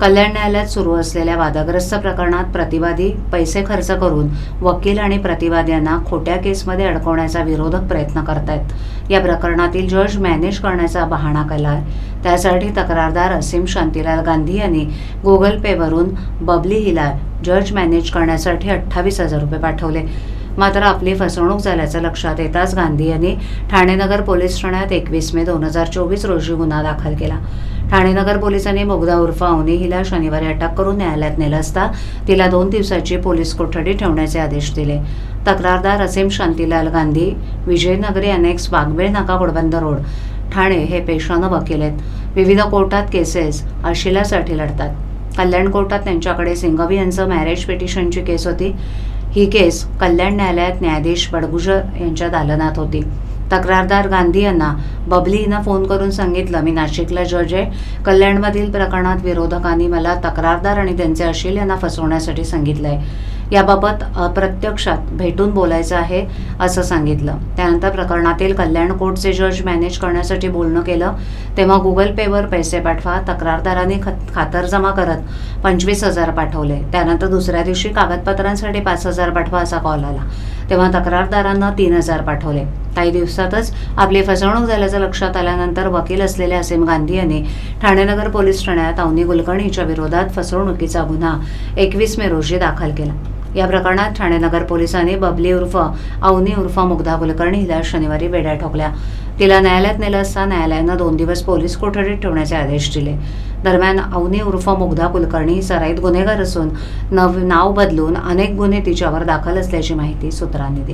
कल्याण न्यायालयात सुरू असलेल्या वादग्रस्त प्रकरणात प्रतिवादी पैसे खर्च करून वकील आणि प्रतिवाद यांना खोट्या केसमध्ये अडकवण्याचा विरोधक प्रयत्न करतायत. या प्रकरणातील जज मॅनेज करण्याचा बहाणा केला त्यासाठी तक्रारदार असीम शांतीलाल गांधी यांनी गुगल पेवरून बबली हिला जज मॅनेज करण्यासाठी अठ्ठावीस हजार रुपये पाठवले. मात्र आपली फसवणूक झाल्याचं लक्षात येताच गांधी यांनी ठाणेनगर पोलीस ठाण्यात एकवीस मे दोन हजार चोवीस रोजी गुन्हा दाखल केला. ठाणेनगर पोलिसांनी मुग्धा उर्फ अवनी हिला शनिवारी अटक करून न्यायालयात नेलं असता तिला दोन दिवसाची पोलीस कोठडी ठेवण्याचे आदेश दिले. तक्रारदार असीम शांतीलाल गांधी विजयनगरी अनेक्स वाघबेळ नाका गोडबंद रोड ठाणे हे पेशानं वकील आहेत. विविध कोर्टात केसेस अशिलासाठी लढतात. कल्याण कोर्टात त्यांच्याकडे सिंघवी यांचं मॅरेज पिटिशनची केस होती. ही केस कल्याण न्यायालयात न्यायाधीश बडगुजर यांच्या दालनात होती. तक्रारदार गांधी यांना बबलीनं फोन करून सांगितलं. मी नाशिकला जज आहे. कल्याणमधील प्रकरणात विरोधकांनी मला तक्रारदार आणि त्यांचे अशील यांना फसवण्यासाठी सांगितलंय. याबाबत अप्रत्यक्षात भेटून बोलायचं आहे असं सांगितलं. त्यानंतर प्रकरणातील कल्याण कोर्टचे जज मॅनेज करण्यासाठी बोलणं केलं. तेव्हा गुगल पेवर पैसे पाठवा तक्रारदारांनी खत खातरजमा करत पंचवीस हजार पाठवले. त्यानंतर दुसऱ्या दिवशी कागदपत्रांसाठी पाच हजार पाठवा असा कॉल आला. तेव्हा तक्रारदारांना तीन हजार पाठवले. काही दिवसातच आपली फसवणूक झाल्याचं लक्षात आल्यानंतर वकील असलेले असीम गांधी यांनी ठाणेनगर पोलीस ठाण्यात अवनी कुलकर्णीच्या विरोधात फसवणुकीचा गुन्हा एकवीस मे रोजी दाखल केला. या प्रकरणात ठाणेनगर पोलिसांनी बबली उर्फ अवनी उर्फ मुग्धा कुलकर्णी हिला शनिवारी बेड्या ठोकल्या. तिला न्यायालयात नेलं असता न्यायालयानं दोन दिवस पोलीस कोठडीत ठेवण्याचे आदेश दिले. दरम्यान अवनी उर्फ मुग्धा कुलकर्णी ही सराईत गुन्हेगार असून नव नाव बदलून अनेक गुन्हे तिच्यावर दाखल असल्याची माहिती सूत्रांनी दिली.